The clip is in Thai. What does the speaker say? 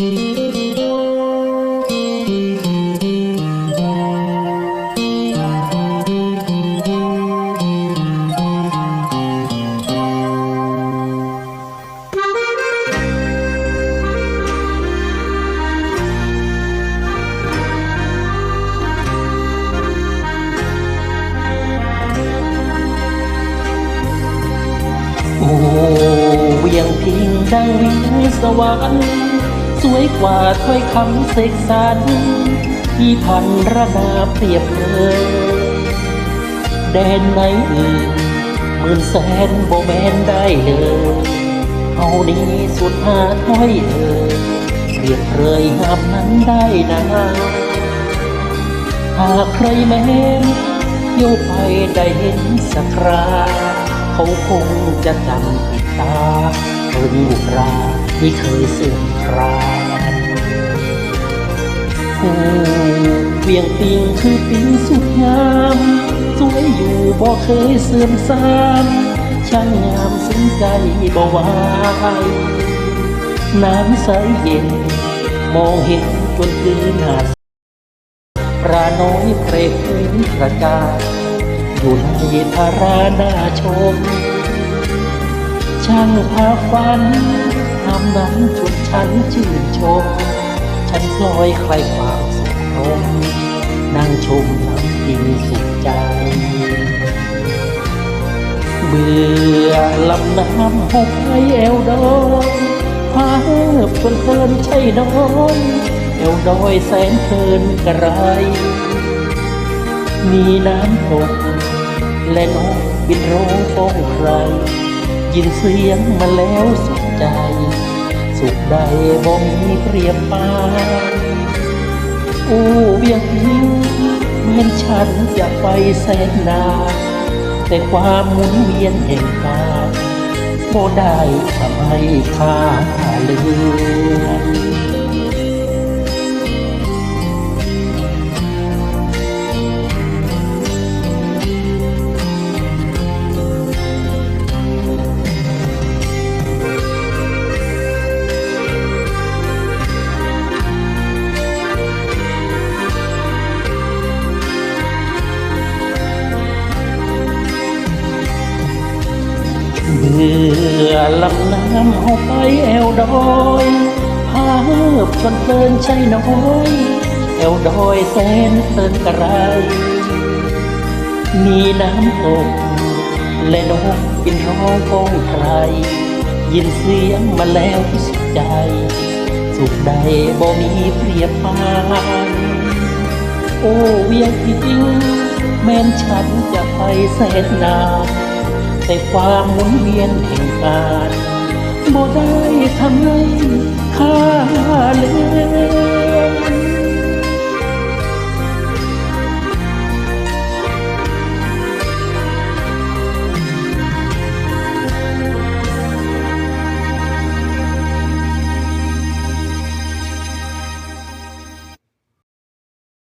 โอ้เวียงพิงดังวิงสวรรค์ สวยกว่าถ้อยคำเสกสรรที่พันระดาเปรียบเลยแดนไหนอื่นหมื่นแสนโบแมนได้เลยเอานี้สุดหาถ้อยเอ่ยเปรียบเลยงามนั้นได้นะหากใครแม้นโยกไปได้เห็นสักคราเขาคงจะจำติดตา เรื่องบุราที่เคยเสื่อมคลายโอ้เวียงปิงคือปิงสุดงาม สวยอยู่บ่เคยเสื่อมสามช่างงามซึ้งใจบ่วายน้ำใสเย็น มองเห็นจนพื้นหาดปลาน้อยเพลกพื้นกระจายอยู่ในทารานาชม ช่างพาฝันทำนั้นจุดฉันชื่นชม ฉันคลอยใครความสุขลมนั่งชมน้ำกินสุขใจ เบื่อลำน้ำหกไปแอวดอยพาเหิบเพลินเพลินใช่น้อยแอวดอยแสนเพลินกระไร มีน้ำตกและนกบินร้องฟ้องใคร ยินเสียงมาแล้วสุขใจ สุขใดบ่มีเปรียบปานอู้เวียงพิงเหมือนฉันจะไปแสนนานแต่ความหมุนเวียนแห่งกาลบ่ได้ทำให้ข้าลืม อลำน้ำเอาไปแอวดอยพาเหิบชนเพลินใช่น้อยแอวดอยแสนเพลินกระไร มีน้ำตกและนกบินร้องฟ้องใคร ยินเสียงมาแล้วที่สุขใจ สุขใดบ่มีเปรียบปานโอ้เวียงจริง แม้นฉันจะไปแสนนาน แต่ความหมุนเวียนแห่งการบ่ได้ทำให้ค่าเลย